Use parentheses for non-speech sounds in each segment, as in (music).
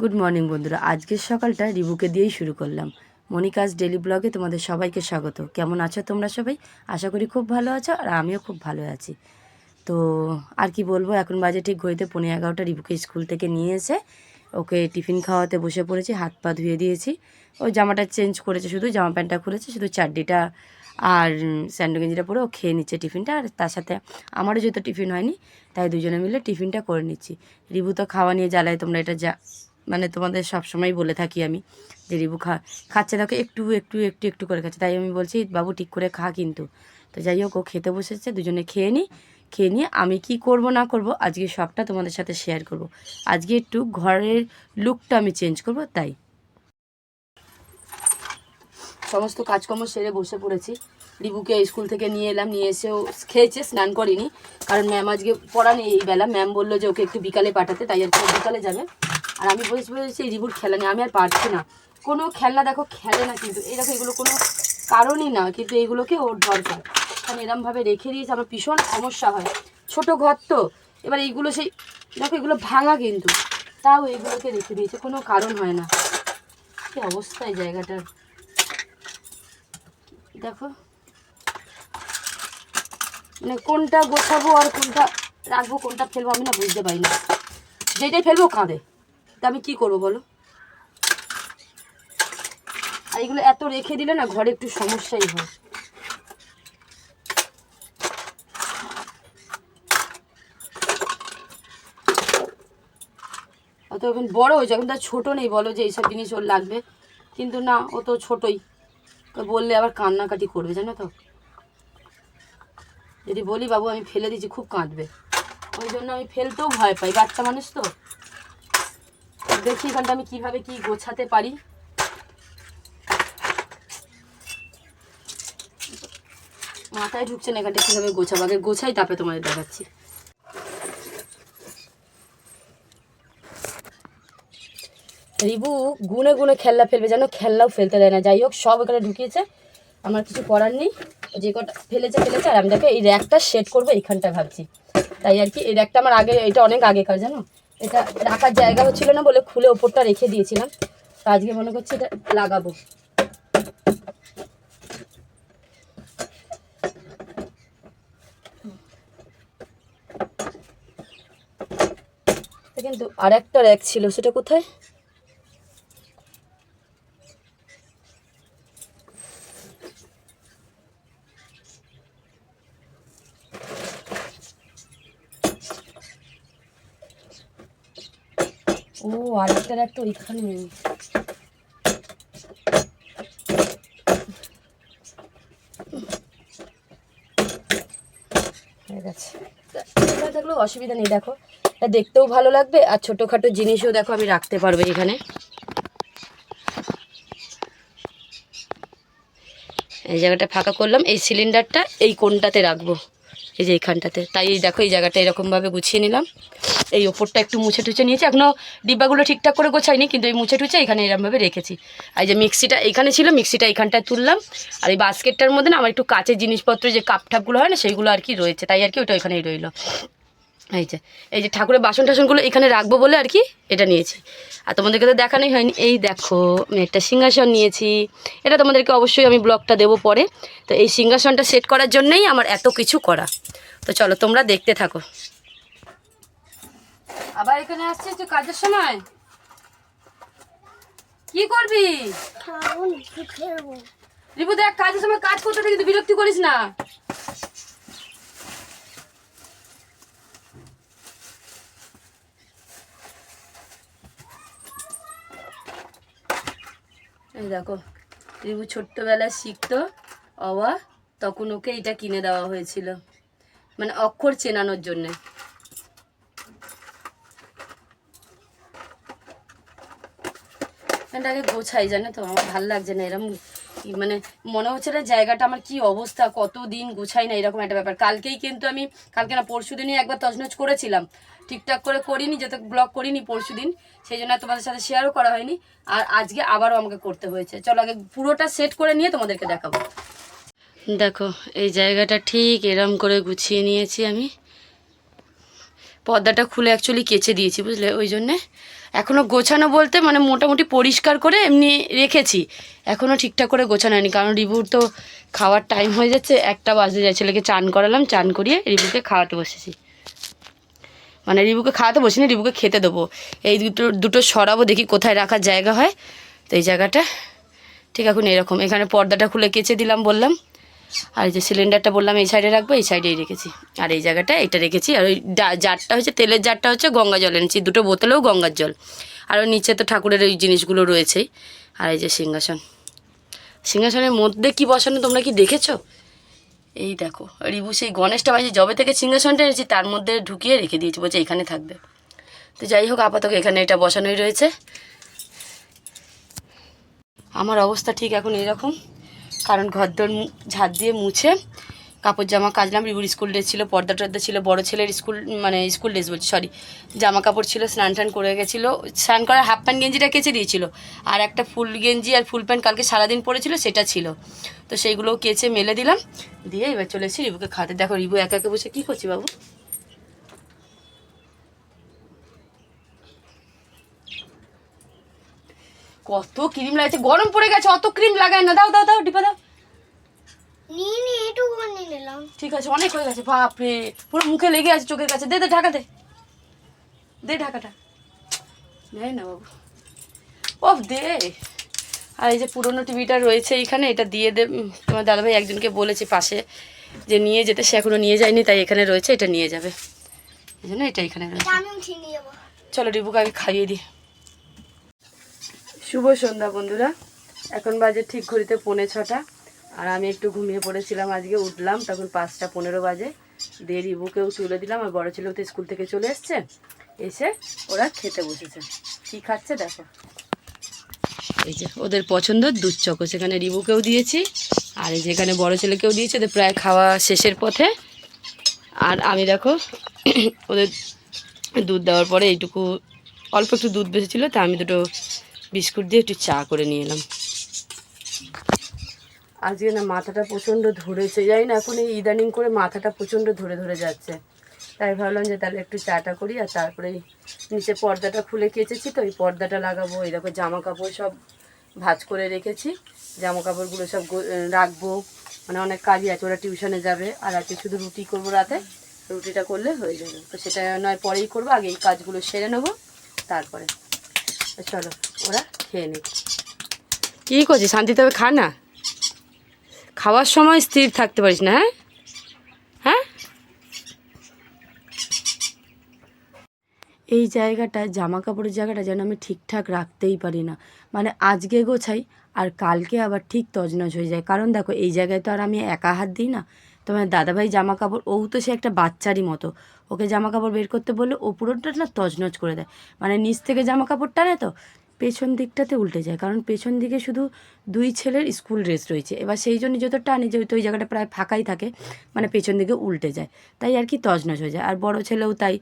Good morning বন্ধুরা। আজকের সকালটা রিবুকে দিয়েই শুরু করলাম। মনিকাজ ডেলি ব্লগে তোমাদের সবাইকে স্বাগত। কেমন আছো তোমরা সবাই? আশা করি খুব ভালো আছো আর আমিও খুব ভালো আছি। তো আর কি বলব, এখন বাজে ঠিক ঘড়িতে পনেরো এগারোটা। রিবুকে স্কুল থেকে নিয়ে এসে ওকে টিফিন খাওয়াতে বসে পড়েছি, হাত পা ধুয়ে দিয়েছি। ওই জামাটা চেঞ্জ করেছে শুধু, জামা প্যান্টটা খুলেছে, শুধু চাড্ডিটা আর স্যান্ডো গেঞ্জিটা পরে ও খেয়ে নিচ্ছে টিফিনটা। আর তার সাথে আমারও যেহেতু টিফিন হয়নি, তাই দুজনে মিলে টিফিনটা করে নিচ্ছি। রিবু তো খাওয়া নিয়ে জ্বালায়, তোমরা এটা যা মানে তোমাদের সবসময় বলে থাকি আমি যে, রিবু খা, খাচ্ছে দেখো, একটু একটু একটু একটু করে খাচ্ছে। তাই আমি বলছি, বাবু ঠিক করে খা কিন্তু। তো যাই হোক, ও খেতে বসেছে, দুজনে খেয়ে নিই খেয়ে নিয়ে আমি কি করব, না করব, আজকে সবটা তোমাদের সাথে শেয়ার করব। আজকে একটু ঘরের লুকটা আমি চেঞ্জ করব, তাই। সমস্ত কাজকর্ম সেরে বসে পড়েছি। রিবুকে স্কুল থেকে নিয়ে এলাম, নিয়ে এসেও খেয়েছে, স্নান করিনি। কারণ ম্যাম আজকে পড়ানি এই বেলা। ম্যাম বলল যে, ওকে একটু বিকালে পাঠাতে। তাই আর বিকালে যাবে। আর আমি বসে বলেছি রিবুর খেলা নেই, আমি আর পারছি না। কোনো খেলনা দেখো, খেলে না কিন্তু। এই দেখো, এগুলো কোনো কারণই না, কিন্তু এইগুলোকে ওর দরকার। কারণ এরমভাবে রেখে দিয়েছে, আমার ভীষণ সমস্যা হয়। ছোট ঘর তো, এবার এইগুলো সেই, দেখো, এগুলো ভাঙা কিন্তু। তাও এগুলোকে রেখে দিয়েছে, কোনো কারণ হয় না। কি অবস্থা এই জায়গাটার। দেখো। মানে কোনটা গোছাবো আর কোনটা রাখব, কোনটা ফেলব, আমি না বুঝতে পারি না। যেটাই ফেলব কাঁদে। আমি কি করব বলো? আর এগুলো এত রেখে দিলে না ঘরে একটু সমস্যাই হয়। অত এখন বড় হয়েছে, এখন তার ছোটো নেই, বলো যে এইসব জিনিস ওর লাগবে। কিন্তু না, ও তো ছোটোই। তো বললে আবার কান্নাকাটি করবে, জানো তো? যদি বলি, বাবু, আমি ফেলে দিচ্ছি খুব কাঁদবে। ওই জন্য আমি ফেলতেও ভয় পাই, বাচ্চা মানুষ তো। দেখি এখানটা আমি কীভাবে কি গোছাতে পারি। মাথায় ঢুকছে না এখানটা কীভাবে গোছাবো? আগে গোছাই, তারপরে তোমাদের দেখাচ্ছি। রিবু, গুনে গুনে খেলনা ফেলবে যেন খেলনাও ফেলতে দেয় না। যাই হোক, সব এখানে ঢুকিয়েছে। আমার কিছু করার নেই। যে কটা ফেলেছে ফেলেছে, আর আমি দেখো এই র্যাকটা সেট করব, এইখানটা ভাবছি। তাই আর কি, এই র্যাকটা আমার আগে, এটা অনেক আগেকার, জানো? এটা রাখার জায়গা হচ্ছিল না বলে খুলে ওপরটা রেখে দিয়েছিলাম। তো আজকে মনে করছি এটা লাগাবো। কিন্তু আর একটা র্যাক ছিল, সেটা কোথায়? ও আরেকটা র্যাক তো ওইখানে হয়ে গেছে। থাকলেও অসুবিধা নেই, দেখো। দেখতেও ভালো লাগবে, আর ছোটোখাটো জিনিসও দেখো আমি রাখতে পারব এখানে। এই জায়গাটা ফাঁকা করলাম, এই সিলিন্ডারটা এই কোনটাতে রাখব? এই যে এইখানটাতে। তাই এই দেখো, এই জায়গাটা এরকমভাবে গুছিয়ে নিলাম। এই ওপরটা একটু মুছে টুছে নিয়েছি। এখনও ডিব্বাগুলো ঠিকঠাক করে গোছাইনি, কিন্তু এই মুছে টুছে এখানে এরমভাবে রেখেছি। আর এই যে মিক্সিটা এখানে ছিল, মিক্সিটা এইখানটায় তুললাম। আর এই বাস্কেটটার মধ্যে না, আমার একটু কাঁচের জিনিসপত্র যে কাপ ঠাপগুলো হয় না, সেইগুলো আর কি রয়েছে। তাই আর কি ওটা ওইখানেই রইল। এই যে এই যে ঠাকুরের বাসন টাসনগুলো এখানে রাখব বলে আর কি এটা নিয়েছি। আর তোমাদেরকে তো দেখানোই হয়নি। এই দেখো আমি একটা সিংহাসন নিয়েছি। এটা তোমাদেরকে অবশ্যই আমি ব্লগটা দেবো পরে। তো এই সিংহাসনটা সেট করার জন্যই আমার এত কিছু করা। তো চলো তোমরা দেখতে থাকো। আবার এখানে আসছিস তুই কাজের সময়? কি করবি? রিপু দেখ কাজের সময় কাজ করতে থেকে বিরক্তি করিস না। এই দেখো, রিবু ছোট্টবেলায় শিখতো অবা তখন ওকে এটা কিনে দেওয়া হয়েছিল। মানে অক্ষর চেনানোর জন্যে। এটাকে গোছাই, জানো তো? আমার ভালো লাগছে না এরকম কি- মানে মনে হচ্ছে না জায়গাটা আমার কি অবস্থা কত দিন গুছাই না, এরকম একটা ব্যাপার। কালকেই কিন্তু আমি, কালকে না, পরশু দিনই একবার তছনছ করেছিলাম। ঠিকঠাক করে করিনি, যেহেতু ব্লগ করিনি পরশু দিন, সেই জন্য তোমাদের সাথে শেয়ারও করা হয়নি। আর আজকে আবারও আমাকে করতে হয়েছে। চলো আগে পুরোটা সেট করে নিয়ে তোমাদেরকে দেখাবো। দেখো, এই জায়গাটা ঠিক এরম করে গুছিয়ে নিয়েছি আমি। পর্দাটা খুলে অ্যাকচুয়ালি কেচে দিয়েছি, বুঝলে? ওই জন্যে এখনও গোছানো বলতে মানে মোটামুটি পরিষ্কার করে এমনি রেখেছি। এখনও ঠিকঠাক করে গোছানো হয়নি, কারণ রিবুর তো খাওয়ার টাইম হয়ে যাচ্ছে, একটা বাজে যায়। ছেলেকে চান করালাম, চান করিয়ে রিবুকে খাওয়াতে বসেছি। মানে রিবুকে খাওয়াতে বসিনি, রিবুকে খেতে দেবো। এই দুটো দুটো সরাবো, দেখি কোথায় রাখার জায়গা হয়। তো এই জায়গাটা ঠিক এখন এরকম। এখানে পর্দাটা খুলে কেচে দিলাম বললাম। আর এই যে সিলিন্ডারটা বললাম, এই সাইডে রাখব, এই সাইডেই রেখেছি। আর এই জায়গাটা এটা রেখেছি। আর ওই জারটা হচ্ছে, তেলের জারটা হচ্ছে গঙ্গা জল এনেছি দুটো বোতলেও গঙ্গার জল। আর ওর নিচে তো ঠাকুরের ওই জিনিসগুলো রয়েছেই। আর এই যে সিংহাসন। সিংহাসনের মধ্যে কি বসানো তোমরা কি দেখেছ? এই দেখো, রিবু সেই গণেশটা বাজে জবে থেকে সিংহাসনটা এনেছি, তার মধ্যে ঢুকিয়ে রেখে দিয়েছি, বলছে এখানে থাকবে। তো যাই হোক, আপাতত এখানে এটা বসানোই রয়েছে। আমার অবস্থা ঠিক এখন এরকম। কারণ ঘরদোর ঝাড় দিয়ে মুছে কাপড় জামা কাজলাম রিবুর স্কুল ড্রেস ছিল, পর্দা টর্দা ছিল, বড় ছেলের স্কুল মানে স্কুল ড্রেস বলছি সরি জামা কাপড় ছিল, স্নান টান করে গেছিল, স্নান করার হাফ প্যান্ট গেঞ্জিটা কেচে দিয়েছিল, আর একটা ফুল গেঞ্জি আর ফুল প্যান্ট কালকে সারাদিন পরেছিল, সেটা ছিল। তো সেইগুলো কেচে মেলে দিলাম, দিয়ে এবার চলে এসেছি রিবুকে খাতে দেখো রিবু একা একা বসে কী করছি বাবু? কত ক্রিম লাগছে গরম পড়ে গেছে অত ক্রিম লাগায় না। দাও দাও দাও ডিপা দাও। নিয়ে নিয়ে এটুকু নিলাম। ঠিক আছে অনেক হয়ে গেছে বাপরে। পুরো মুখে লেগে আছে চোখের কাছে। দে দে ঢাকা দে। দে ঢাকাটা। নেই না বাবু। ও দে। আর এই যে পুরোনো টিভিটা রয়েছে এইখানে এটা দিয়ে দে। তোমার দাদাভাই একজনকে বলেছে পাশে যে নিয়ে যেতে সে এখনও নিয়ে যায়নি তাই এখানে রয়েছে এটা নিয়ে যাবে। এই জন্য এটা এখানে রয়েছে। আমি নিয়ে চলো ডিবুকে আগে খাইয়ে দিই। শুভ সন্ধ্যা বন্ধুরা। এখন বাজে ঠিক ঘড়িতে পৌনে ছটা। আর আমি একটু ঘুমিয়ে পড়েছিলাম, আজকে উঠলাম, তখন পাঁচটা পনেরো বাজে। দিয়ে রিবুকেও তুলে দিলাম, আর বড়ো ছেলেও তো স্কুল থেকে চলে এসছে। এসে ওরা খেতে বসেছে। কি খাচ্ছে দেখো। এই যে ওদের পছন্দ দুধ চকো সেখানে রিবুকেও দিয়েছি, আর এই যেখানে বড় ছেলেকেও দিয়েছি, ওদের প্রায় খাওয়া শেষের পথে। আর আমি দেখো, ওদের দুধ দেওয়ার পরে এইটুকু, অল্প একটু দুধ বেঁচেছিল, তা আমি দুটো বিস্কুট দিয়ে একটু চা করে নিয়ে এলাম। আজকে না মাথাটা প্রচণ্ড ধরেছে যাই না এখন এই ইদানিং করে মাথাটা প্রচণ্ড ধরে ধরে যাচ্ছে। তাই ভাবলাম যে তাহলে একটু চাটা করি আর তারপরে নিচে পর্দাটা খুলে কেচেছি তো ওই পর্দাটা লাগাবো, এই দেখো জামা কাপড় সব ভাজ করে রেখেছি। জামা কাপড়গুলো সব রাখব মানে অনেক কাজই আছে, ওরা টিউশনে যাবে। আর আজকে শুধু রুটি করব রাতে, রুটিটা করলে হয়ে যাবে। তো সেটা নয়, পরেই করব, আগে এই কাজগুলো সেরে নেব, তারপরে। চলো ওরা খেয়ে নিক। কী করছিস? শান্তিতে হবে খা না। খাওয়ার সময় স্থির থাকতে পারিস না হ্যাঁ? হ্যাঁ? এই জায়গাটা জামা কাপড়ের জায়গাটা যেন আমি ঠিকঠাক রাখতেই পারি না। মানে আজকে গোছাই আর কালকে আবার ঠিক তজনজ হয়ে যায়। কারণ দেখো এই জায়গায় তো আর আমি একা হাত দিই না। তোমার দাদাভাই জামা কাপড় ও তো সে একটা বাচ্চারই মতো। ওকে জামা কাপড় বের করতে বললে ও পুরোটা না তজনজ করে দেয়। মানে নিচ থেকে জামা কাপড় টানে তো, পেছন দিকটাতে উল্টে যায়। কারণ পেছন দিকে শুধু দুই ছেলের স্কুল ড্রেস রয়েছে। এবার সেই জন্য যত টানে যেহেতু ওই জায়গাটা প্রায় ফাঁকাই থাকে মানে পেছন দিকে উল্টে যায়। তাই আর কি তজনজ হয়ে যায়। আর বড় ছেলেও তাই।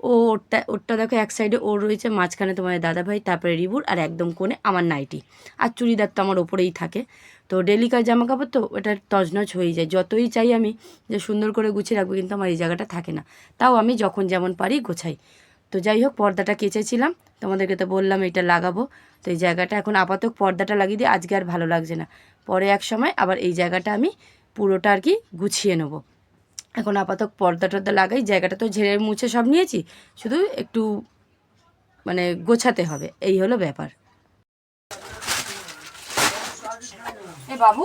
ও ওরটা ওরটা দেখো এক সাইডে ওর রয়েছে মাঝখানে তোমার দাদাভাই, তারপরে রিবুর আর একদম কোণে আমার নাইটি। আর চুড়িদার তো আমার ওপরেই থাকে। তো ডেলিকার জামা কাপড় তো ওটা তজনজ হয়ে যায়। যতই চাই আমি যে সুন্দর করে গুছিয়ে রাখব, কিন্তু আমার এই জায়গাটা থাকে না। তাও আমি যখন যেমন পারি গোছাই। তো যাই হোক, পর্দাটা কেচেছিলাম। তোমাদেরকে তো বললাম এটা লাগাবো। তো এই জায়গাটা এখন আপাতত পর্দাটা লাগিয়ে দিয়ে আজকে আর ভালো লাগছে না। পরে এক সময় আবার এই জায়গাটা আমি পুরোটা আর কি গুছিয়ে নেব। এখন আপাতত পর্দা টর্দা লাগাই জায়গাটা তো ঝেড়ে মুছে সব নিয়েছি শুধু একটু মানে গোছাতে হবে এই হলো ব্যাপার। এ বাবু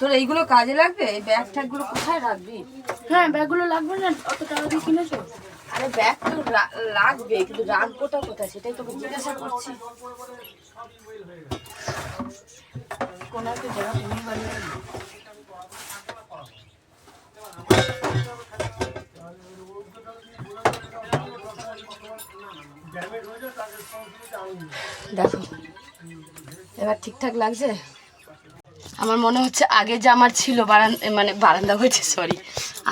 তোর এইগুলো কাজে লাগবে? এই ব্যাগ ট্যাগগুলো কোথায় রাখবি? হ্যাঁ ব্যাগগুলো লাগবে না অত টাকা দিয়ে কিনেছো? আরে ব্যাগ তো লাগবে কিন্তু রাখবোটা কোথায়? সেটাই তোকে জিজ্ঞাসা করছি। কোন একটা জায়গা দেখো, এবার ঠিকঠাক লাগছে? আমার মনে হচ্ছে আগে যে আমার ছিল বারান মানে বারান্দা হয়েছে সরি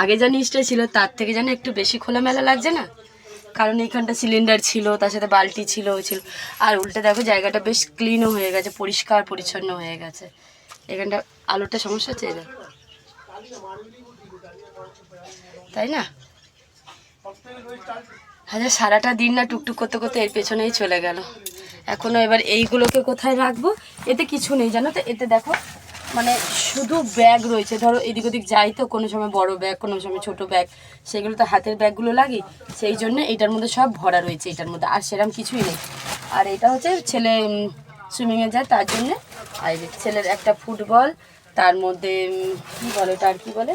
আগে যা নিচটা ছিল, তার থেকে যেন একটু বেশি খোলামেলা লাগছে না? কারণ এইখানটা সিলিন্ডার ছিল, তার সাথে বালতি ছিল ছিল। আর উল্টে দেখো, জায়গাটা বেশ ক্লিনও হয়ে গেছে, পরিষ্কার, পরিচ্ছন্ন হয়ে গেছে। এখানটা আলোটা সমস্যা হচ্ছে দেখো। তাই না? আচ্ছা সারাটা দিন না টুকটুক করতে করতে এর পেছনেই চলে গেল। এখনও এবার এইগুলোকে কোথায় রাখব? এতে কিছু নেই, জানো তো? এতে দেখো মানে শুধু ব্যাগ রয়েছে। ধরো, এদিক ওদিক যাই তো, কোনো সময় বড় ব্যাগ, কোনো সময় ছোট ব্যাগ। সেগুলো তো হাতের ব্যাগগুলো লাগি সেই জন্য এটার মধ্যে সব ভরা রয়েছে, এটার মধ্যে। আর সেরকম কিছুই নেই। আর এটা হচ্ছে ছেলে সুইমিংয়ে যায়, তার জন্যে। আর ছেলের একটা ফুটবল, তার মধ্যে কি বলে তার কি বলে?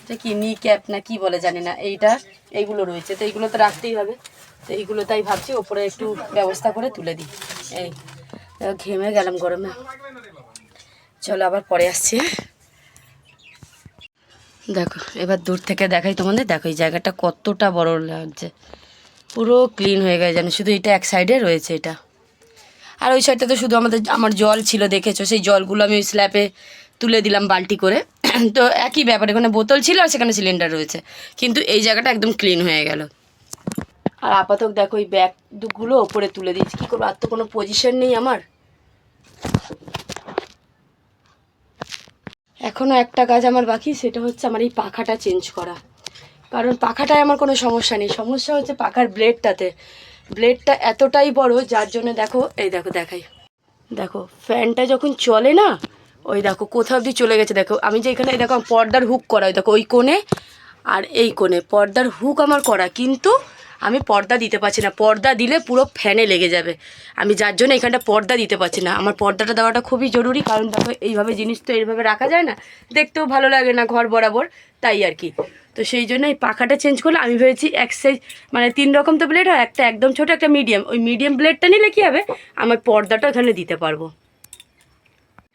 এটা কি নি ক্যাপ না কি বলে জানি না। এইটা এইগুলো রয়েছে। তো এইগুলো তো রাখতেই হবে। তো এইগুলো তাই ভাবছি, ওপরে একটু ব্যবস্থা করে তুলে দিই। এই, ঘেমে গেলাম গরমে। চলো আবার পরে আসছি? দেখো, এবার দূর থেকে দেখাই তোমাদের। দেখো, এই জায়গাটা কতটা বড় লাগছে। পুরো ক্লিন হয়ে গেছে জানো, শুধু এটা এক সাইডে রয়েছে এটা। আর ওই সাইডটা তো শুধু আমাদের, আমার জল ছিল, দেখেছ? সেই জলগুলো আমি ওই স্ল্যাপে তুলে দিলাম বালতি করে। (coughs) তো একই ব্যাপার, এখানে বোতল ছিল আর সেখানে সিলিন্ডার রয়েছে। কিন্তু এই জায়গাটা একদম ক্লিন হয়ে গেল। আর আপাতত দেখো ওই ব্যাগগুলো ওপরে তুলে দিয়েছি। কী করব? আর তো কোনো পজিশন নেই আমার। এখনও একটা কাজ আমার বাকি, সেটা হচ্ছে আমার এই পাখাটা চেঞ্জ করা। কারণ পাখাটায় আমার কোনো সমস্যা নেই। সমস্যা হচ্ছে পাখার ব্লেডটাতে ব্লেডটা এতটাই বড়, যার জন্য দেখো, এই দেখো, দেখাই। দেখো ফ্যানটা যখন চলে না ওই দেখো কোথাও অবধি চলে গেছে দেখো। আমি যে এখানে দেখো পর্দার হুক করা, ওই দেখো, ওই কোণে আর এই কোণে। পর্দার হুক আমার করা, কিন্তু আমি পর্দা দিতে পারছি না। পর্দা দিলে পুরো ফ্যানে লেগে যাবে। আমি যার জন্য এখানটা পর্দা দিতে পারছি না। আমার পর্দাটা দেওয়াটা খুবই জরুরি, কারণ দেখো, এইভাবে জিনিস তো এইভাবে রাখা যায় না। দেখতেও ভালো লাগে না ঘর বরাবর, তাই আর কি। তো সেই জন্য এই পাখাটা চেঞ্জ করলে আমি ভেবেছি এক সাইজ মানে তিন রকম তো ব্লেড হয়, একটা একদম ছোট, একটা মিডিয়াম ওই মিডিয়াম ব্লেডটা নিলে কী হবে? আমার পর্দাটা এখানে দিতে পারব।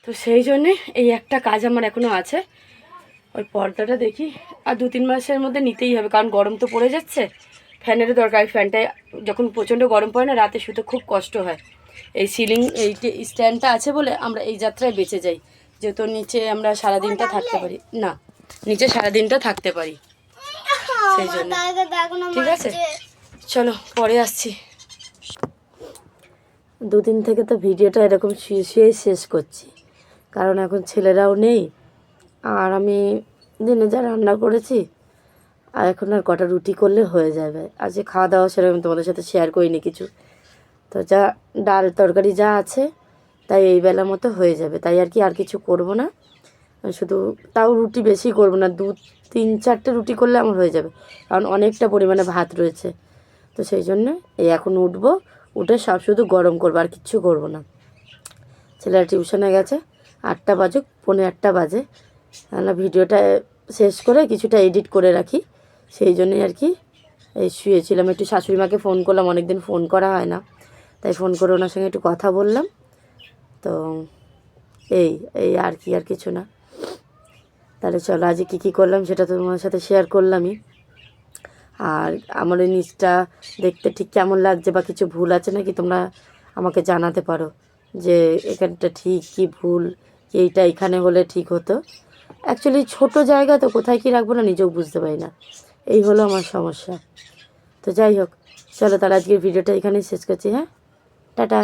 তো সেই জন্যে এই একটা কাজ আমার এখনও আছে। ওই পর্দাটা দেখি। আর দু তিন মাসের মধ্যে নিতেই হবে, কারণ গরম তো পড়ে যাচ্ছে। ফ্যানেরও দরকার ফ্যানটায় যখন প্রচণ্ড গরম পড়ে না, রাতে শুতে খুব কষ্ট হয়। এই সিলিং, এই স্ট্যান্ডটা আছে বলে আমরা এই যাত্রায় বেঁচে যাই। যেহেতু নিচে আমরা সারাদিনটা থাকতে পারি। না, নিচে সারাদিনটা থাকতে পারি। সেই জন্য। ঠিক আছে? চলো, পরে আসছি। দুদিন থেকে তো ভিডিওটা এরকম শুয়ে শুয়েই শেষ করছি। কারণ এখন ছেলেরাও নেই। আর আমি দিনে যা রান্না করেছি, আর এখন আর কটা রুটি করলে হয়ে যাবে। আজকে খাওয়া দাওয়া সেরকম তোমাদের সাথে শেয়ার করিনি কিছু। তো যা, ডাল তরকারি যা আছে, তাই এই বেলা মতো হয়ে যাবে। তাই আর কি আর কিছু করব না। শুধু তাও রুটি বেশি করব না, দু, তিন চারটে রুটি করলে আমার হয়ে যাবে। কারণ অনেকটা পরিমাণে ভাত রয়েছে। তো সেই জন্য এই এখন উঠবো, উঠে সব শুধু গরম করব, আর কিচ্ছু করব না। ছেলেরা টিউশনে গেছে আটটা বাজুক, পৌনে আটটা বাজে। তাহলে ভিডিওটা শেষ করে কিছুটা এডিট করে রাখি। সেই জন্যই আর কি, এই শুয়েছিলাম। একটু শাশুড়ি মাকে ফোন করলাম, অনেকদিন ফোন করা হয় না। তাই ফোন করে ওনার সঙ্গে একটু কথা বললাম। তো এই এই আর কি, আর কিছু না। তাহলে চলো, আজকে কী কী করলাম সেটা তো তোমার সাথে শেয়ার করলামই। আর আমার এই নিচটা দেখতে ঠিক কেমন লাগছে বা কিছু ভুল আছে নাকি তোমরা আমাকে জানাতে পারো। যে এখানটা ঠিক, কি ভুল এইটা এখানে হলে ঠিক হতো। অ্যাকচুয়ালি ছোট জায়গা তো কোথায় কি রাখব না নিজেও বুঝতে পারি না। এই হলো আমার সমস্যা। তো যাই হোক, চলো তাহলে আজকের ভিডিওটা এখানেই শেষ করছি হ্যাঁ? টাটা।